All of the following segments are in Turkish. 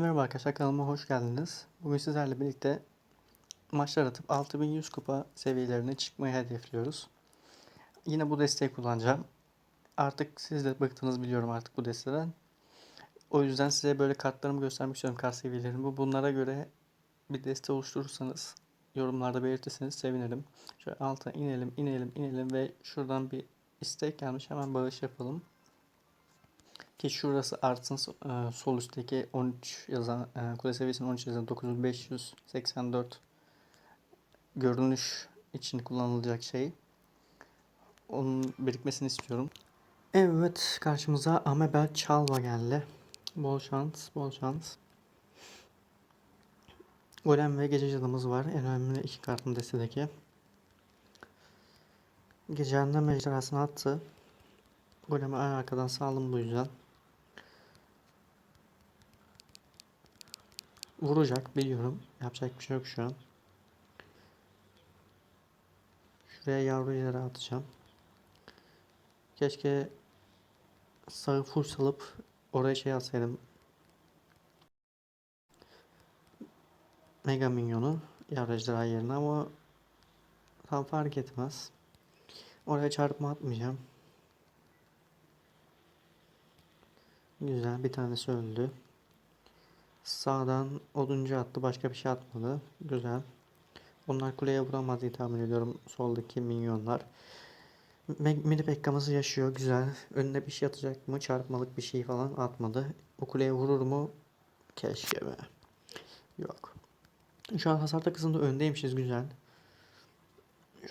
Merhaba arkadaşlar kanalıma hoş geldiniz. Bugün sizlerle birlikte maçlar atıp 6100 kupa seviyelerine çıkmayı hedefliyoruz. Yine bu desteği kullanacağım. Artık siz de bıktınız biliyorum artık bu desteden. O yüzden size böyle kartlarımı göstermek istiyorum kart seviyelerimi. Bunlara göre bir deste oluşturursanız yorumlarda belirtirseniz sevinirim. Şöyle alta inelim inelim inelim ve şuradan bir istek gelmiş hemen bağış yapalım. Ki şurası artsın e, sol üstteki 13 yazan e, kule seviyesinin 13 yazan 9584 görünüş için kullanılacak şey. Onun birikmesini istiyorum. Evet karşımıza Amebel Çalva geldi. Bol şans, bol şans. Golem ve Gece Cadımız var. En önemli iki kartın destedeki. Gecenin mecrasını attı. Golemi arkadan saldım bu yüzden. Vuracak biliyorum. Yapacak bir şey yok şu an. Şuraya yavru ileri atacağım. Keşke sağı full salıp oraya şey atsaydım. Mega Minyon'u yavru ejderha yerine ama tam fark etmez. Oraya çarpma atmayacağım. Güzel bir tanesi öldü. Sağdan oduncu attı. Başka bir şey atmadı. Güzel. Onlar kuleye vuramaz diye tahmin ediyorum. Soldaki minyonlar. Mini Pekka'mız yaşıyor. Güzel. Önüne bir şey atacak mı? Çarpmalık bir şey falan atmadı. O kuleye vurur mu? Keşke be. Yok. Şu an hasar takısında öndeymişiz. Güzel.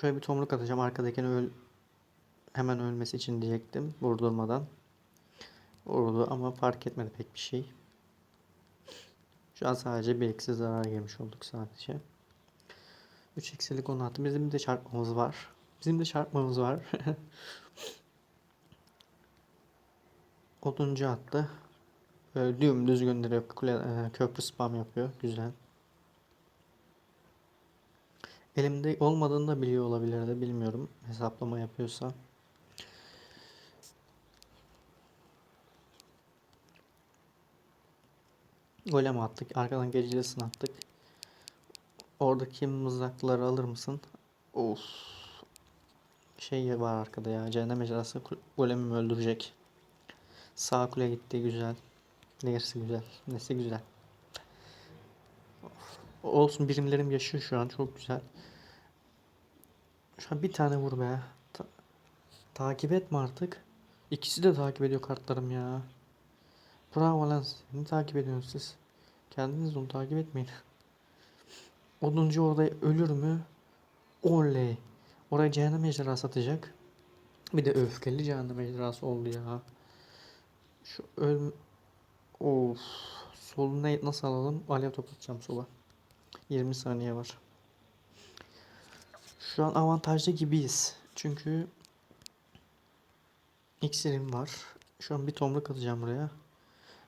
Şöyle bir tomruk atacağım. Arkadakini öl hemen ölmesi için diyecektim. Vurdurmadan. Vurdu ama fark etmedi pek bir şey. Şu an sadece bir eksi zarar yemiş olduk sadece. 3 eksilik 10 attı. Bizim de çarpmamız var. Bizim de çarpmamız var. Oduncu attı. Böyle dümdüz gönderiyor. Kule, e, köprü spam yapıyor. Güzel. Elimde olmadığını da biliyor olabilir de bilmiyorum. Hesaplama yapıyorsa. Golem attık. Arkadan gecelisini attık. Oradaki mızrakları alır mısın? Of. Şey var arkada ya. Cehennem ejderhası golemimi öldürecek. Sağ kule gitti güzel. Neyse güzel. Nesi güzel. Of. Olsun birimlerim yaşıyor şu an. Çok güzel. Şu an bir tane vur be. Ta takip etme artık. İkisi de takip ediyor kartlarım ya. Bravo lan. Ne takip ediyorsunuz siz? Kendiniz onu takip etmeyin. Oduncu orada ölür mü? Oley. Oraya cehennem ejderhası atacak. Bir de öfkeli cehennem ejderhası oldu ya. Şu öl... Of. Solunu nasıl alalım? Alev top atacağım sola. 20 saniye var. Şu an avantajlı gibiyiz. Çünkü iksirim var. Şu an bir tomruk atacağım buraya.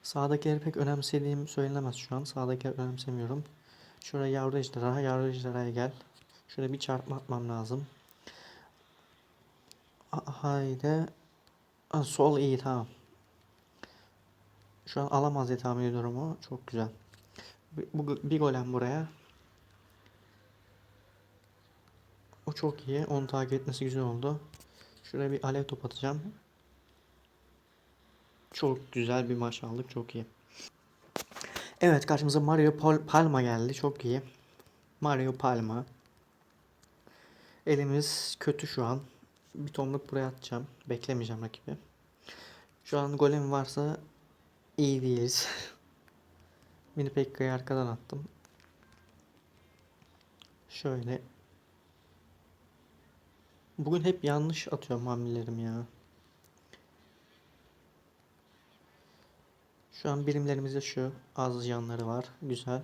Sağdakileri pek önemsediğim söylenemez şu an. Sağdakileri önemsemiyorum. Şuraya yavru ejderha, yavru ejderhaya gel. Şuraya bir çarpma atmam lazım. Haydi. sol iyi tamam. Şu an alamaz diye tahmin ediyorum o. Çok güzel. Bu, bir golem buraya. O çok iyi. Onu takip etmesi güzel oldu. Şuraya bir alev top atacağım. Çok güzel bir maç aldık. Çok iyi. Evet karşımıza Mario Palma geldi. Çok iyi. Mario Palma. Elimiz kötü şu an. Bir tomluk buraya atacağım. Beklemeyeceğim rakibi. Şu an golem varsa iyi değiliz. Mini Pekka'yı arkadan attım. Şöyle. Bugün hep yanlış atıyorum hamlelerimi ya. Şu an birimlerimizde şu az canları var. Güzel.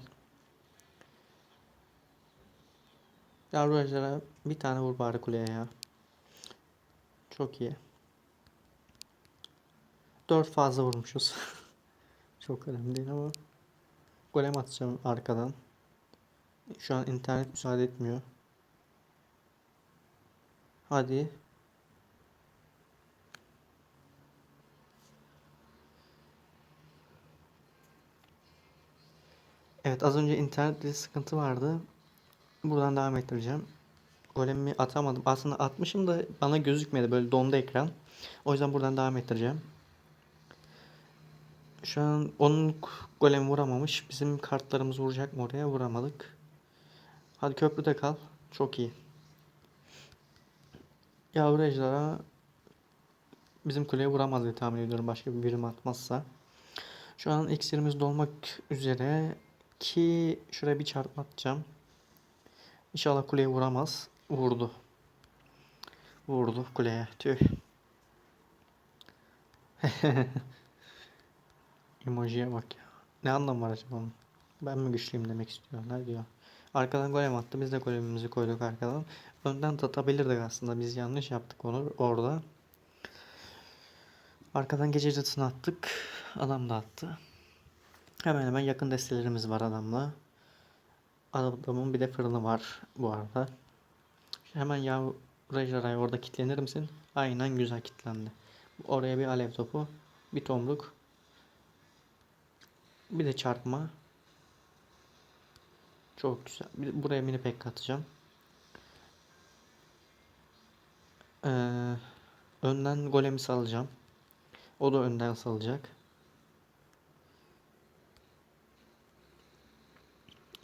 Yavru bir tane vur bari kuleye ya. Çok iyi. Dört fazla vurmuşuz. Çok önemli değil ama. Golem atacağım arkadan. Şu an internet müsaade etmiyor. Hadi. Evet az önce internette sıkıntı vardı. Buradan devam ettireceğim. Golemi atamadım. Aslında atmışım da bana gözükmedi. Böyle dondu ekran. O yüzden buradan devam ettireceğim. Şu an onun golemi vuramamış. Bizim kartlarımız vuracak mı oraya? Vuramadık. Hadi köprüde kal. Çok iyi. Yavru ejderha bizim kuleye vuramaz diye tahmin ediyorum başka bir birim atmazsa. Şu an iksirimiz dolmak üzere ki şuraya bir çarpma atacağım. İnşallah kuleye vuramaz. Vurdu. Vurdu kuleye. Tüh. Emojiye bak ya. Ne anlamı var acaba onun? Ben mi güçlüyüm demek istiyor. Ne diyor? Arkadan golem attı. Biz de golemimizi koyduk arkadan. Önden tatabilirdik aslında. Biz yanlış yaptık onu orada. Arkadan gece attık. Adam da attı. Hemen hemen yakın destelerimiz var adamla. Adamın bir de fırını var bu arada. Hemen yavru ejderhaya orada kilitlenir misin? Aynen güzel kilitlendi. Oraya bir alev topu. Bir tomruk. Bir de çarpma. Çok güzel. Buraya mini pek atacağım. Ee, önden golemi salacağım. O da önden salacak.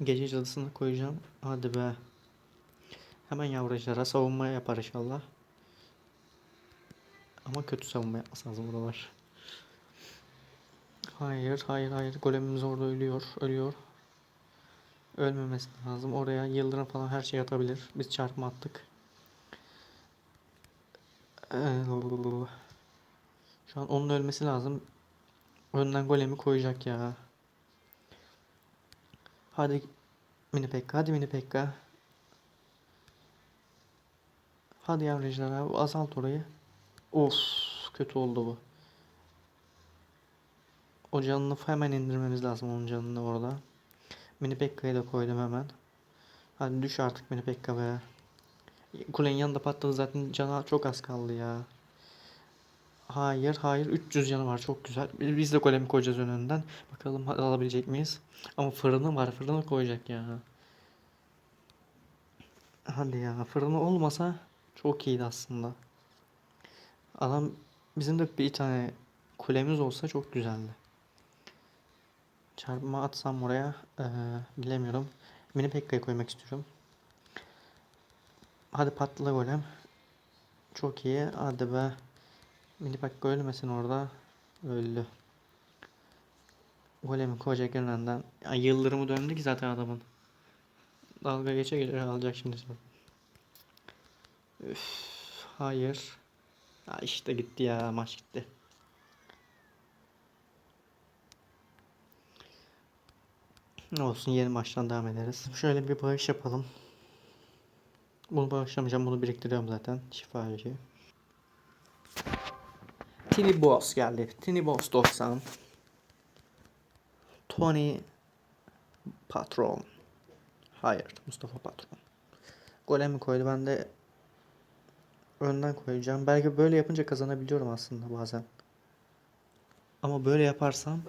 Gece cadısını koyacağım. Hadi be. Hemen yavrucaklara savunma yapar inşallah. Ama kötü savunma yapması lazım buralar. Hayır, hayır, hayır. Golemimiz orada ölüyor, ölüyor. Ölmemesi lazım. Oraya yıldırım falan her şey atabilir. Biz çarpma attık. Ee, Şu an onun ölmesi lazım. Önden golemi koyacak ya. Hadi mini pekka, hadi mini pekka. Hadi yavrucular abi azalt orayı. Of kötü oldu bu. O canını hemen indirmemiz lazım onun canını orada. Mini Pekka'yı da koydum hemen. Hadi düş artık Mini Pekka be. Kulenin yanında patladı zaten cana çok az kaldı ya. Hayır hayır 300 canı var çok güzel. Biz de golemi koyacağız önünden. Bakalım alabilecek miyiz? Ama fırını var fırını koyacak ya. Hadi ya fırını olmasa çok iyiydi aslında. Adam bizim de bir tane kulemiz olsa çok güzeldi. Çarpma atsam oraya ee, bilemiyorum. Mini Pekka'yı koymak istiyorum. Hadi patla golem. Çok iyi. Hadi be. Mini Pekka ölmesin orada. Öldü. Golemi koyacak önünden. Ya yıldırımı döndü ki zaten adamın. Dalga geçe geçe alacak şimdi. Üf, hayır. Ha işte gitti ya maç gitti. Olsun yeni maçtan devam ederiz. Şöyle bir bağış yapalım. Bunu bağışlamayacağım. Bunu biriktiriyorum zaten. Şifacı. Tini Boss geldi. Tini Boss 90. Tony Patron. Hayır. Mustafa Patron. Golemi koydu. Ben de önden koyacağım. Belki böyle yapınca kazanabiliyorum aslında bazen. Ama böyle yaparsam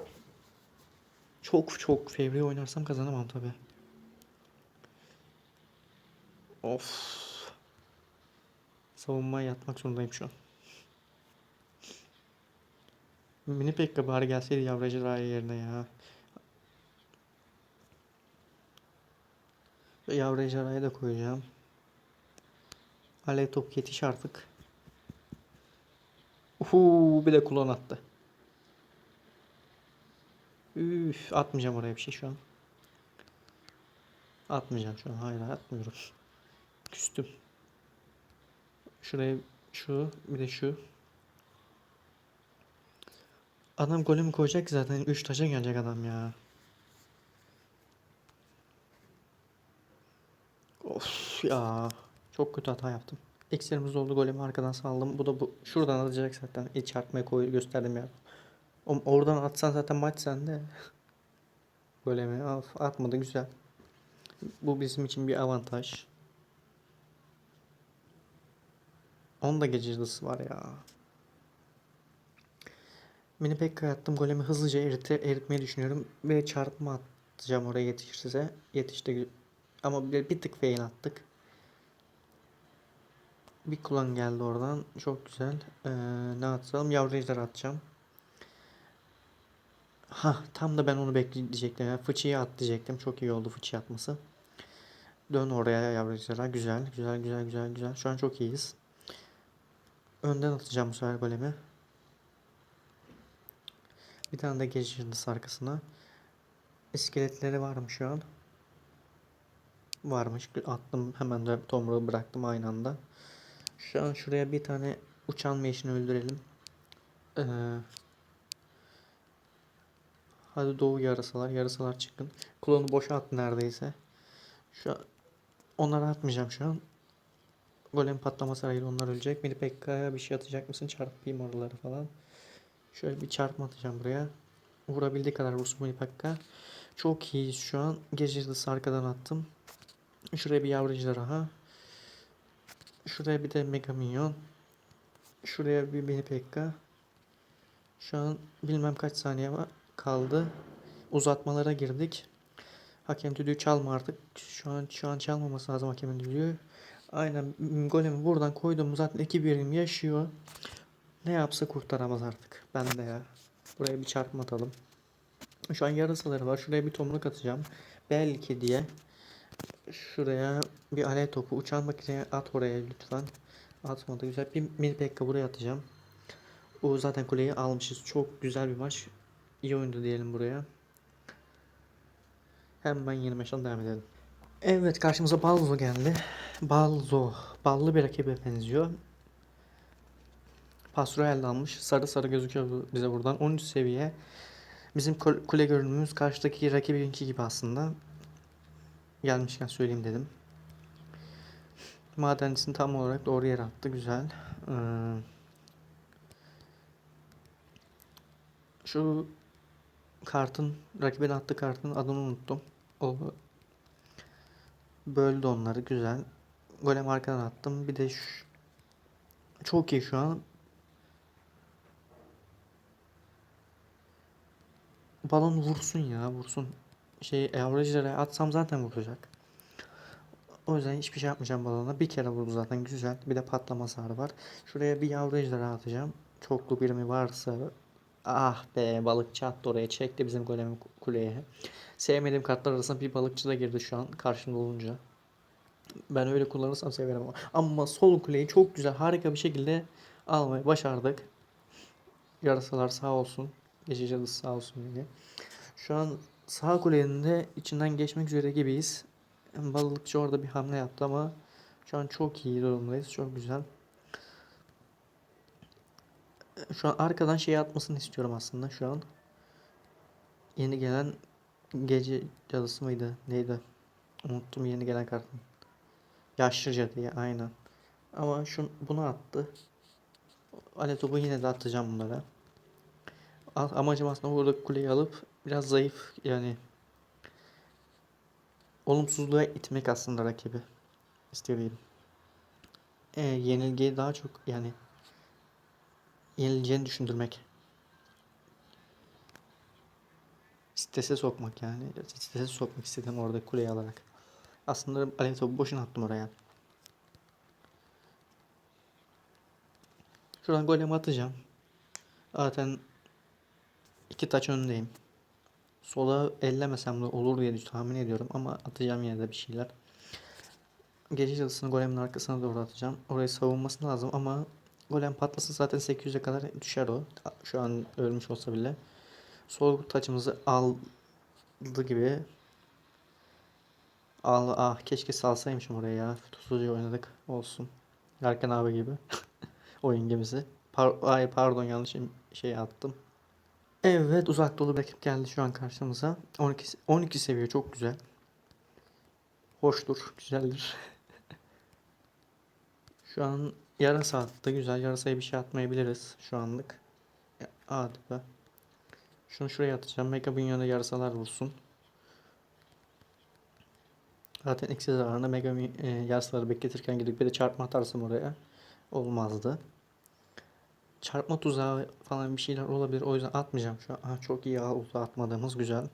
çok çok fevri oynarsam kazanamam tabi. Of. Savunmaya yatmak zorundayım şu an. Mini Pekka bari gelseydi yavrucu Raya yerine ya. Yavru ejderhayı da koyacağım. Alev top yetiş artık. Uhu bir de kulon attı. Üf, atmayacağım oraya bir şey şu an. Atmayacağım şu an. Hayır atmıyorum. Küstüm. Şuraya şu bir de şu. Adam golümü koyacak zaten 3 taşa gelecek adam ya. Of ya. Çok kötü hata yaptım. Eksilerimiz oldu golemi arkadan saldım. Bu da bu şuradan atacak zaten. İç çarpmaya koy gösterdim ya. Oğlum oradan atsan zaten maç sende. Golemi Of, atmadı güzel. Bu bizim için bir avantaj. Onda gece yıldızı var ya. Mini Pekka attım. Golemi hızlıca erite, eritmeyi düşünüyorum. Ve çarpma at- atacağım oraya yetişirse. Yetişti. Ama bir, bir tık fail attık. Bir kullan geldi oradan. Çok güzel. Ee, ne atalım? Yavru ejder atacağım. Ha tam da ben onu bekleyecektim. ya. Fıçıyı at diyecektim. Çok iyi oldu fıçıyı atması. Dön oraya yavru ejderha. Güzel. Güzel güzel güzel güzel. Şu an çok iyiyiz. Önden atacağım bu sefer golemi. Bir tane de yıldız arkasına. İskeletleri var mı şu an? Varmış. Attım hemen de tomruğu bıraktım aynı anda. Şu an şuraya bir tane uçan meşini öldürelim. Ee, hadi doğu yarasalar. Yarasalar çıkın. Klonu boşa attı neredeyse. Şu an onları atmayacağım şu an. Golem patlaması hayır onlar ölecek. Mini Pekka'ya bir şey atacak mısın? Çarpayım oraları falan. Şöyle bir çarpma atacağım buraya. Vurabildiği kadar vursun Mini Pekka. Çok iyi şu an. Gece yıldızı arkadan attım. Şuraya bir yavru ejderha. Şuraya bir de Mega Minyon. Şuraya bir Pekka. Şu an bilmem kaç saniye var kaldı. Uzatmalara girdik. Hakem düdüğü çalma artık. Şu an şu an çalmaması lazım hakemin düdüğü. Aynen golemi buradan koydum zaten iki birim yaşıyor. Ne yapsa kurtaramaz artık. Ben de ya. Buraya bir çarpma atalım. Şu an yarasaları var. Şuraya bir tomruk atacağım. Belki diye. Şuraya bir alev topu. Uçan makineye at oraya lütfen. Atmadı. Güzel. Bir mini pekka buraya atacağım. O zaten kuleyi almışız. Çok güzel bir maç. İyi oyundu diyelim buraya. Hemen yeni maçtan devam edelim. Evet karşımıza Balzo geldi. Balzo. Ballı bir rakibe benziyor. Pasroel almış. Sarı sarı gözüküyor bize buradan. 13 seviye. Bizim kul- kule görünümümüz karşıdaki rakibinki gibi aslında. Gelmişken söyleyeyim dedim. Madencisini tam olarak doğru yere attı. Güzel. Ee, şu kartın, rakibin attığı kartın adını unuttum. O böldü onları. Güzel. Golem arkadan attım. Bir de şu, çok iyi şu an. Balon vursun ya vursun. Şey average'lere atsam zaten vuracak. O yüzden hiçbir şey yapmayacağım balona. Bir kere vurdu zaten güzel. Bir de patlama hasarı var. Şuraya bir ejderha atacağım. Çoklu birimi varsa. Ah be balıkçı attı oraya. Çekti bizim golemi kuleye. Sevmediğim kartlar arasında bir balıkçı da girdi şu an karşımda olunca. Ben öyle kullanırsam severim ama. Ama sol kuleyi çok güzel harika bir şekilde almayı başardık. Yarasalar sağ olsun. Gece cadısı sağ olsun yine. Şu an sağ kulenin de içinden geçmek üzere gibiyiz. Balıkçı orada bir hamle yaptı ama şu an çok iyi durumdayız. Çok güzel. Şu an arkadan şey atmasını istiyorum aslında şu an. Yeni gelen gece cadısı mıydı? Neydi? Unuttum yeni gelen kartın. Yaşlı cadıya aynen. Ama şu bunu attı. Ale topu yine de atacağım bunlara. Amacım aslında burada kuleyi alıp biraz zayıf yani olumsuzluğa itmek aslında rakibi. İstediğim. E, yenilgiyi daha çok yani yenileceğini düşündürmek. Strese sokmak yani. Strese sokmak istedim orada kuleyi alarak. Aslında alev topu boşuna attım oraya. Şuradan golemi atacağım. Zaten iki taç öndeyim. Sola ellemesem de olur diye tahmin ediyorum ama atacağım yine de bir şeyler. Gece yıldızını golemin arkasına doğru atacağım. Orayı savunması lazım ama golem patlasa zaten 800'e kadar düşer o. Şu an ölmüş olsa bile. Sol taçımızı aldı gibi. Al, ah keşke salsaymışım oraya ya. Tuzluca oynadık. Olsun. Erkan abi gibi. Oyun gemisi. Par ay pardon yanlış şey attım. Evet uzak dolu bir rakip geldi şu an karşımıza. 12 12 seviye çok güzel. Hoştur, güzeldir. şu an yarasa attı. Güzel. Yarasaya bir şey atmayabiliriz şu anlık. Hadi be. Şunu şuraya atacağım. Mega Minyon'a yarasalar vursun. Zaten eksi zararına Mega e, yarasaları bekletirken gidip bir de çarpma atarsam oraya olmazdı. Çarpma tuzağı falan bir şeyler olabilir. O yüzden atmayacağım şu an. Aha, çok iyi oldu atmadığımız güzel.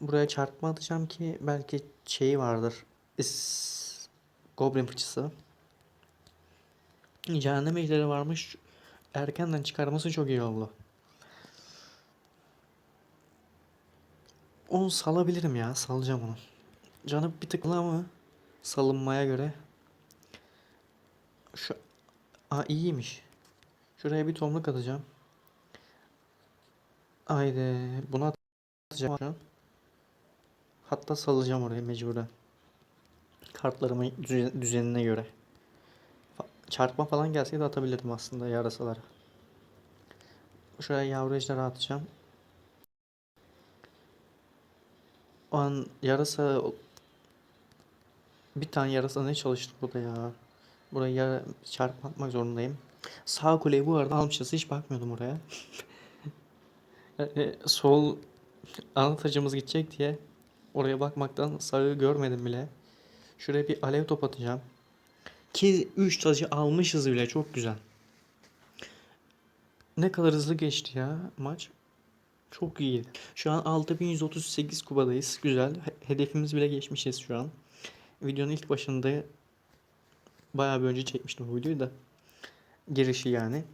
Buraya çarpma atacağım ki belki şeyi vardır. Is Goblin fıçısı. Cehennem ejderi varmış. Erkenden çıkarması çok iyi oldu. Onu salabilirim ya. Salacağım onu. Canı bir tıkla ama salınmaya göre. Şu Aa iyiymiş. Şuraya bir tomruk atacağım. Haydi bunu atacağım. Hatta salacağım oraya mecburen. Kartlarımın düze- düzenine göre. Çarpma falan gelseydi atabilirdim aslında yarasalara. Şuraya yavru ejderha atacağım. O an yarasa bir tane yarasa ne çalıştı burada ya. Buraya çarpma atmak zorundayım. Sağ kuleyi bu arada almışız. Hiç bakmıyordum oraya. E, sol ana tacımız gidecek diye oraya bakmaktan sağı görmedim bile. Şuraya bir alev top atacağım. Ki 3 tacı almışız bile çok güzel. Ne kadar hızlı geçti ya maç. Çok iyi. Şu an 6138 kubadayız. Güzel. He- Hedefimiz bile geçmişiz şu an. Videonun ilk başında bayağı bir önce çekmiştim bu videoyu da. Girişi yani.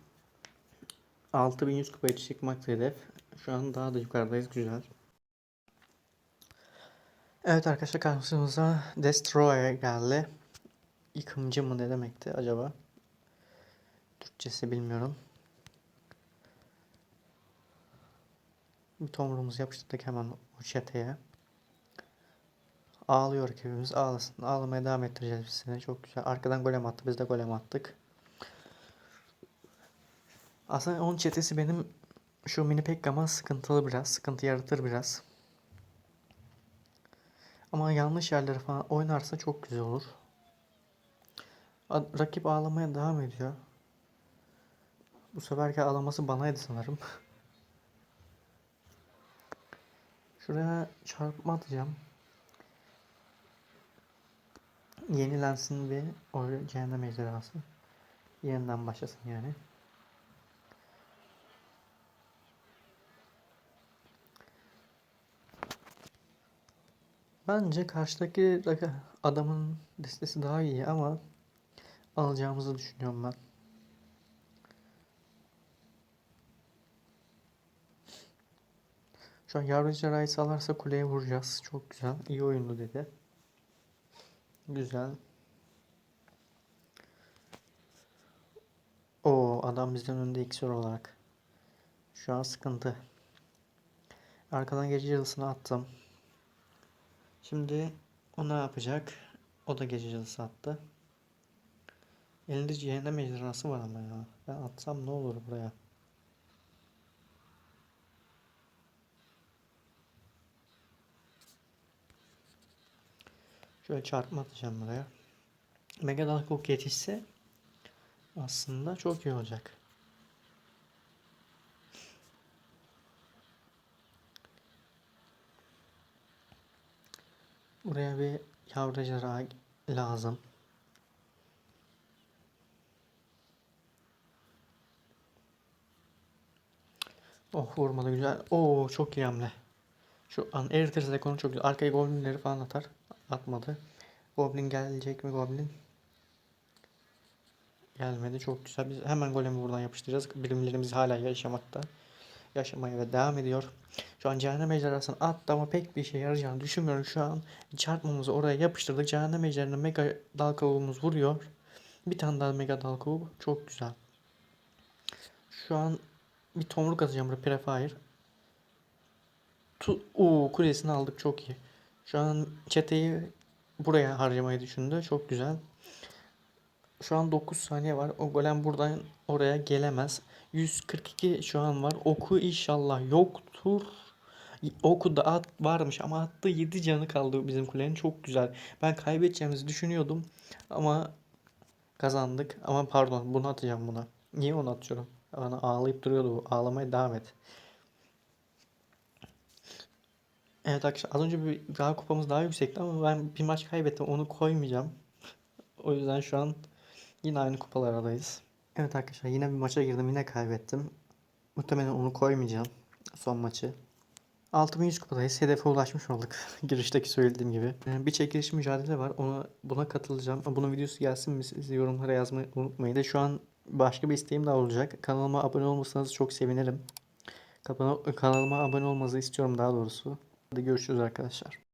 6100 kupaya çıkmak hedef. Şu an daha da yukarıdayız. Güzel. Evet arkadaşlar karşımıza Destroyer geldi. Yıkımcı mı ne demekti acaba? Türkçesi bilmiyorum. Bir tomruğumuzu yapıştırdık hemen o çeteye. Ağlıyor ekibimiz ağlasın. Ağlamaya devam ettireceğiz biz seni. Çok güzel. Arkadan golem attı. Biz de golem attık. Aslında onun çetesi benim şu mini Pekka'ma sıkıntılı biraz. Sıkıntı yaratır biraz. Ama yanlış yerlere falan oynarsa çok güzel olur. Rakip ağlamaya devam ediyor. Bu seferki ağlaması banaydı sanırım. Şuraya çarpma atacağım. Yenilensin bir o cehennem ejderhası. Yeniden başlasın yani. Bence karşıdaki adamın listesi daha iyi ama alacağımızı düşünüyorum ben. Şu an yavru ejderhayı salarsa kuleye vuracağız. Çok güzel. İyi oyundu dedi. Güzel. O adam bizden önde iksir olarak. Şu an sıkıntı. Arkadan gece yıldızını attım. Şimdi o ne yapacak? O da gece yıldızı attı. Elinde cehennem ejderhası var ama ya. Ben atsam ne olur buraya? Şöyle çarpma atacağım buraya. Mega Dark Oak yetişse aslında çok iyi olacak. Buraya bir yavru ejderha lazım. Oh vurmadı güzel. Oo çok iyi hamle. Şu an eritirse konu çok güzel. Arkaya goblinleri falan atar. Atmadı. Goblin gelecek mi goblin? Gelmedi. Çok güzel. Biz hemen golemi buradan yapıştıracağız. Birimlerimiz hala yaşamakta. Yaşamaya ve devam ediyor. Şu an cehennem ejderhasını attı ama pek bir işe yarayacağını düşünmüyorum. Şu an çarpmamızı oraya yapıştırdık. Cehennem ejderhasına mega dal kavuğumuz vuruyor. Bir tane daha mega dal kavuğu. Çok güzel. Şu an bir tomruk atacağım buraya Prefire. Tu kulesini aldık çok iyi. Şu an çeteyi buraya harcamayı düşündü. Çok güzel. Şu an 9 saniye var. O golem buradan oraya gelemez. 142 şu an var. Oku inşallah yoktur. Oku da at varmış ama attı 7 canı kaldı bizim kulenin. Çok güzel. Ben kaybedeceğimizi düşünüyordum ama kazandık. Ama pardon bunu atacağım buna. Niye onu atıyorum? Bana ağlayıp duruyordu bu. Ağlamaya devam et. Evet arkadaşlar az önce bir daha kupamız daha yüksekti ama ben bir maç kaybettim. Onu koymayacağım. O yüzden şu an yine aynı kupalardayız. Evet arkadaşlar yine bir maça girdim. Yine kaybettim. Muhtemelen onu koymayacağım. Son maçı. 6100 kupadayız. Hedefe ulaşmış olduk. Girişteki söylediğim gibi. Ee, Bir çekiliş mücadele var. Ona, buna katılacağım. Bunun videosu gelsin mi? Siz yorumlara yazmayı unutmayın. De şu an başka bir isteğim daha olacak. Kanalıma abone olursanız çok sevinirim. Kanalıma abone olmanızı istiyorum daha doğrusu. Hadi görüşürüz arkadaşlar.